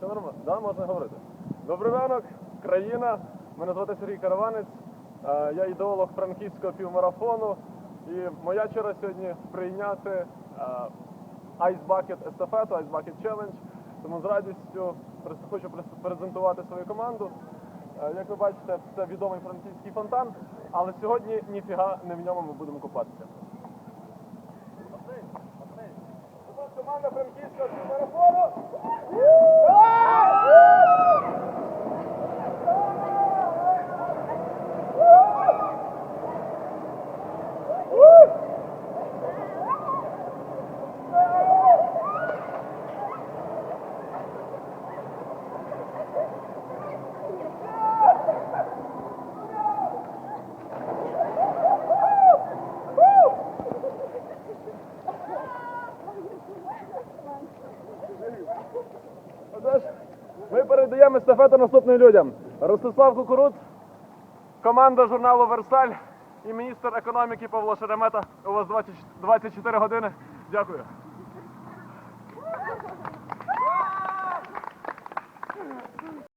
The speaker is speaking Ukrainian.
Все нормально? Да, можна говорити. Добрий ранок, країна. Мене звати Сергій Караванець. Е, Я ідеолог франківського півмарафону. І моя черга сьогодні прийняти е, Ice Bucket естафету, Ice Bucket Challenge. Тому з радістю хочу презентувати свою команду. Е, Як ви бачите, це відомий франківський фонтан, але сьогодні ніфіга не в ньому ми будемо купатися. Команда франківського Ми передаємо естафету наступним людям. Ростислав Кукуруц, команда журналу Версаль і міністр економіки Павло Шеремета. У вас 24 години. Дякую.